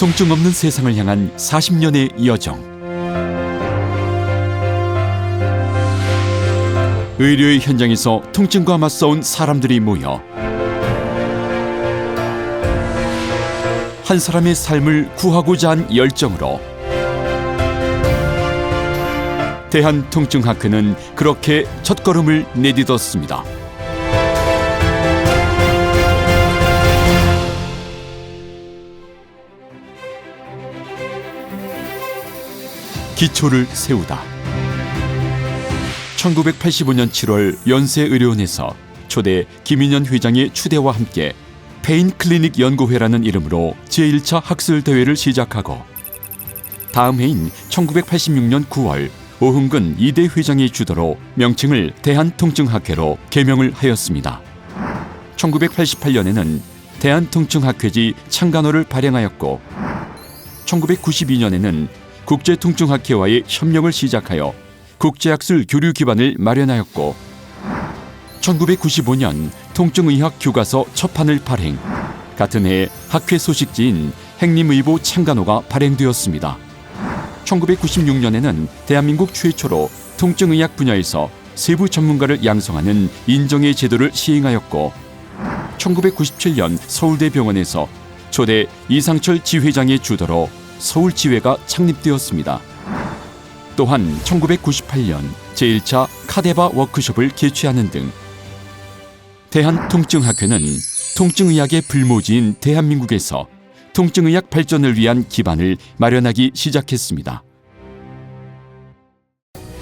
통증 없는 세상을 향한 40년의 여정. 의료의 현장에서 통증과 맞서온 사람들이 모여 한 사람의 삶을 구하고자 한 열정으로 대한통증학회는 그렇게 첫걸음을 내딛었습니다. 기초를 세우다. 1985년 7월 연세의료원에서 초대 김인현 회장의 추대와 함께 페인 클리닉 연구회라는 이름으로 제1차 학술 대회를 시작하고 다음 해인 1986년 9월 오흥근 이대 회장의 주도로 명칭을 대한통증학회로 개명을 하였습니다. 1988년에는 대한통증학회지 창간호를 발행하였고 1992년에는 국제통증학회와의 협력을 시작하여 국제학술 교류 기반을 마련하였고 1995년 통증의학 교과서 첫판을 발행 같은 해 학회 소식지인 행림의보 창간호가 발행되었습니다. 1996년에는 대한민국 최초로 통증의학 분야에서 세부 전문가를 양성하는 인정의 제도를 시행하였고 1997년 서울대병원에서 초대 이상철 지회장의 주도로 서울지회가 창립되었습니다. 또한 1998년 제1차 카데바 워크숍을 개최하는 등 대한통증학회는 통증의학의 불모지인 대한민국에서 통증의학 발전을 위한 기반을 마련하기 시작했습니다.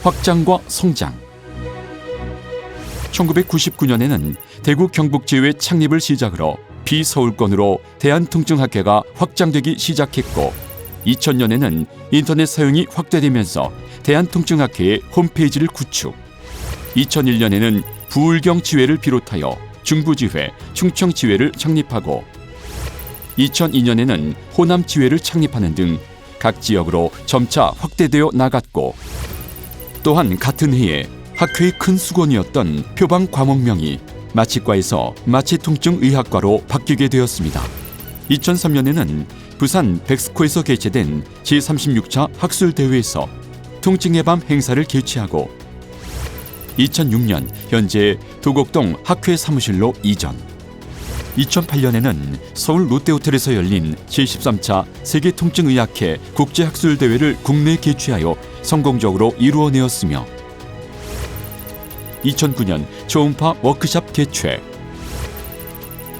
확장과 성장 1999년에는 대구 경북지회 창립을 시작으로 비서울권으로 대한통증학회가 확장되기 시작했고 2000년에는 인터넷 사용이 확대되면서 대한통증학회의 홈페이지를 구축 2001년에는 부울경 지회를 비롯하여 중부지회, 충청지회를 창립하고 2002년에는 호남지회를 창립하는 등 각 지역으로 점차 확대되어 나갔고 또한 같은 해에 학회의 큰 수건이었던 표방 과목명이 마취과에서 마취통증의학과로 바뀌게 되었습니다. 2003년에는 부산 백스코에서 개최된 제36차 학술대회에서 통증의 밤 행사를 개최하고 2006년 현재 도곡동 학회 사무실로 이전. 2008년에는 서울 롯데호텔에서 열린 제13차 세계통증의학회 국제학술대회를 국내 개최하여 성공적으로 이루어내었으며 2009년 초음파 워크샵 개최.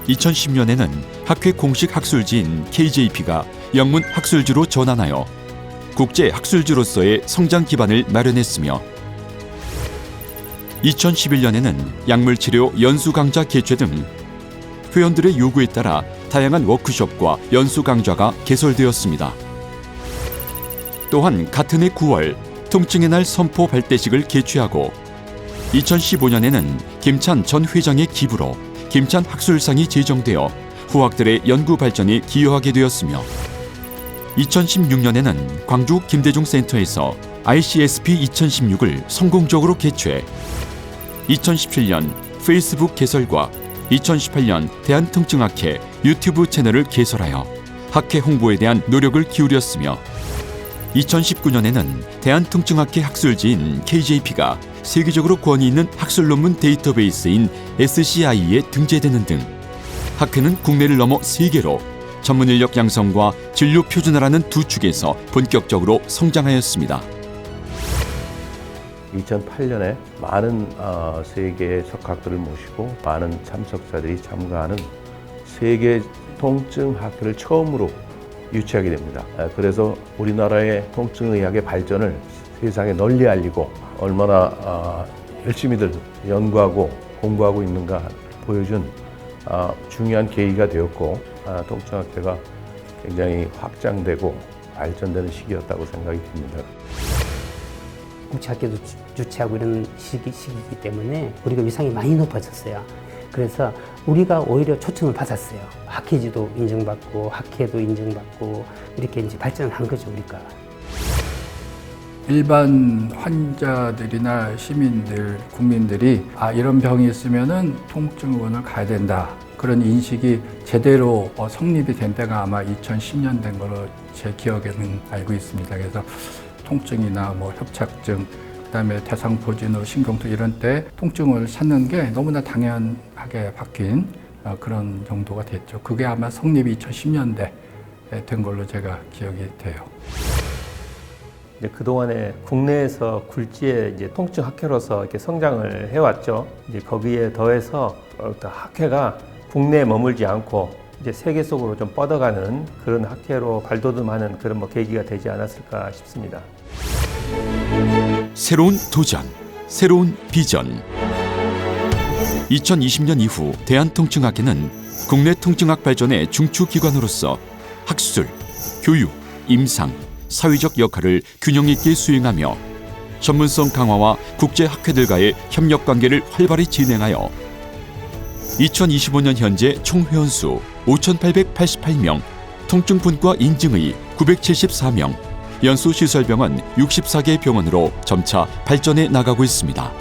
2010년에는 학회 공식 학술지인 KJP가 영문 학술지로 전환하여 국제 학술지로서의 성장 기반을 마련했으며 2011년에는 약물치료 연수 강좌 개최 등 회원들의 요구에 따라 다양한 워크숍과 연수 강좌가 개설되었습니다. 또한 같은 해 9월 통증의 날 선포 발대식을 개최하고 2015년에는 김찬 전 회장의 기부로 김찬 학술상이 제정되어 후학들의 연구 발전에 기여하게 되었으며 2016년에는 광주 김대중 센터에서 ICSP 2016을 성공적으로 개최 2017년 페이스북 개설과 2018년 대한통증학회 유튜브 채널을 개설하여 학회 홍보에 대한 노력을 기울였으며 2019년에는 대한통증학회 학술지인 KJP가 세계적으로 권위 있는 학술 논문 데이터베이스인 SCI에 등재되는 등 학회는 국내를 넘어 세계로 전문 인력 양성과 진료 표준화라는 두 축에서 본격적으로 성장하였습니다. 2008년에 많은 어, 세계의 석학들을 모시고 많은 참석자들이 참가하는 세계 통증 학회를 처음으로 유치하게 됩니다. 아, 그래서 우리나라의 통증의학의 발전을 세상에 널리 알리고 얼마나 아, 열심히들 연구하고 공부하고 있는가 보여준 아, 중요한 계기가 되었고 아, 통증학회가 굉장히 확장되고 발전되는 시기였다고 생각이 듭니다. 국제학교도 주- 주최하고 이런 시기, 시기이기 때문에 우리가 위상이 많이 높아졌어요. 그래서 우리가 오히려 초청을 받았어요. 학회지도 인정받고 학회도 인정받고 이렇게 이제 발전을 한 거죠 우리가. 일반 환자들이나 시민들, 국민들이 아 이런 병이 있으면은 통증원을 가야 된다. 그런 인식이 제대로 어, 성립이 된 때가 아마 2010년 된 걸로 제 기억에는 알고 있습니다. 그래서 통증이나 뭐 협착증, 그다음에 대상포진으로 신경통 이런 때 통증을 찾는 게 너무나 당연하게 바뀐 어, 그런 정도가 됐죠. 그게 아마 성립이 2010년대 된 걸로 제가 기억이 돼요. 이제 그동안에 국내에서 굴지의 이제 통증 학회로서 이렇게 성장을 해왔죠. 이제 거기에 더해서 학회가 국내에 머물지 않고 이제 세계 속으로 좀 뻗어가는 그런 학회로 발돋움하는 그런 뭐 계기가 되지 않았을까 싶습니다. 새로운 도전, 새로운 비전. 2020년 이후 대한통증학회는 국내 통증학 발전의 중추 기관으로서 학술, 교육, 임상, 사회적 역할을 균형 있게 수행하며 전문성 강화와 국제 학회들과의 협력 관계를 활발히 진행하여 2025년 현재 총 회원수 5,888명, 통증 분과 인증의 974명, 연수 시설 병원 64개 병원으로 점차 발전해 나가고 있습니다.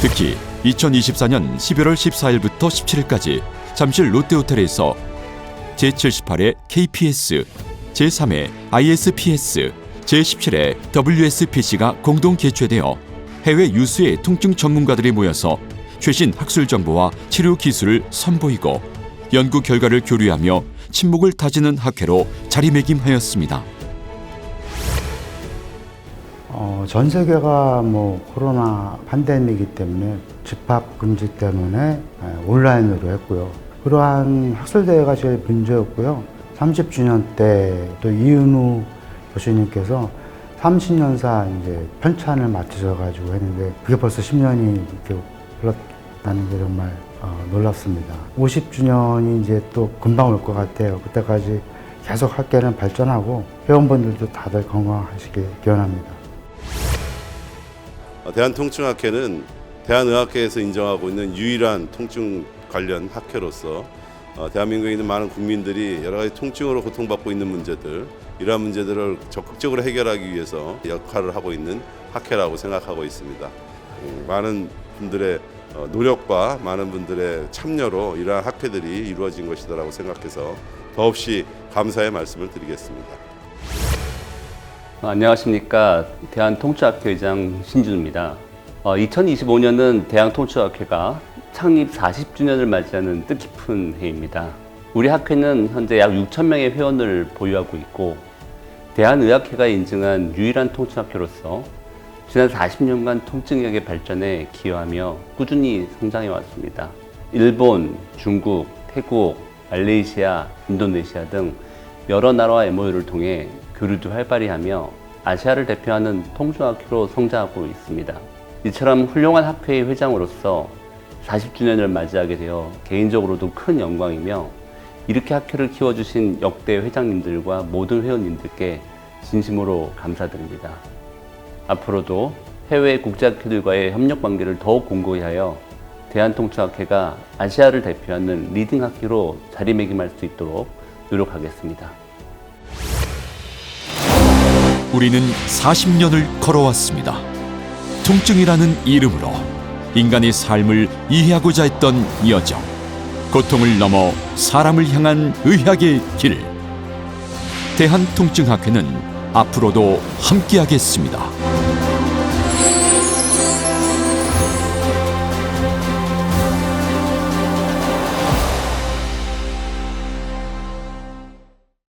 특히 2024년 11월 14일부터 17일까지 잠실 롯데호텔에서 제78회 KPS, 제3회 ISPS, 제17회 WSPC가 공동 개최되어 해외 유수의 통증 전문가들이 모여서 최신 학술 정보와 치료 기술을 선보이고 연구 결과를 교류하며 친목을 다지는 학회로 자리매김하였습니다. 어, 전 세계가 뭐 코로나 팬데믹이기 때문에 집합 금지 때문에 예, 온라인으로 했고요. 그러한 학술 대회가 제일 문제였고요. 30주년 때 또 이은우 교수님께서 30년사 이제 편찬을 맡으셔가지고 했는데 그게 벌써 10년이 이렇게 흘렀다는 게 정말 어, 놀랍습니다. 50주년이 이제 또 금방 올 것 같아요. 그때까지 계속 학계는 발전하고 회원분들도 다들 건강하시길 기원합니다. 어, 대한통증학회는 대한의학회에서 인정하고 있는 유일한 통증 관련 학회로서 어, 대한민국에 있는 많은 국민들이 여러 가지 통증으로 고통받고 있는 문제들 이러한 문제들을 적극적으로 해결하기 위해서 역할을 하고 있는 학회라고 생각하고 있습니다. 음, 많은 분들의 어, 노력과 많은 분들의 참여로 이러한 학회들이 이루어진 것이다라고 생각해서 더없이 감사의 말씀을 드리겠습니다. 어, 안녕하십니까 대한통추학회 의장 신준입니다. 2025년은 대한통추학회가 창립 40주년을 맞이하는 뜻깊은 해입니다. 우리 학회는 현재 약 6천 명의 회원을 보유하고 있고 대한의학회가 인증한 유일한 통증학회로서 지난 40년간 통증의학의 발전에 기여하며 꾸준히 성장해 왔습니다. 일본, 중국, 태국, 말레이시아, 인도네시아 등 여러 나라와 MOU를 통해 교류도 활발히 하며 아시아를 대표하는 통중학회로 성장하고 있습니다. 이처럼 훌륭한 학회의 회장으로서 40주년을 맞이하게 되어 개인적으로도 큰 영광이며 이렇게 학회를 키워주신 역대 회장님들과 모든 회원님들께 진심으로 감사드립니다. 앞으로도 해외 국제학회들과의 협력 관계를 더욱 공고히 하여 대한통축학회가 아시아를 대표하는 리딩 학회로 자리매김할 수 있도록 노력하겠습니다. 우리는 40년을 걸어왔습니다. 통증이라는 이름으로 인간의 삶을 이해하고자 했던 여정. 고통을 넘어 사람을 향한 의학의 길. 대한통증학회는 앞으로도 함께하겠습니다.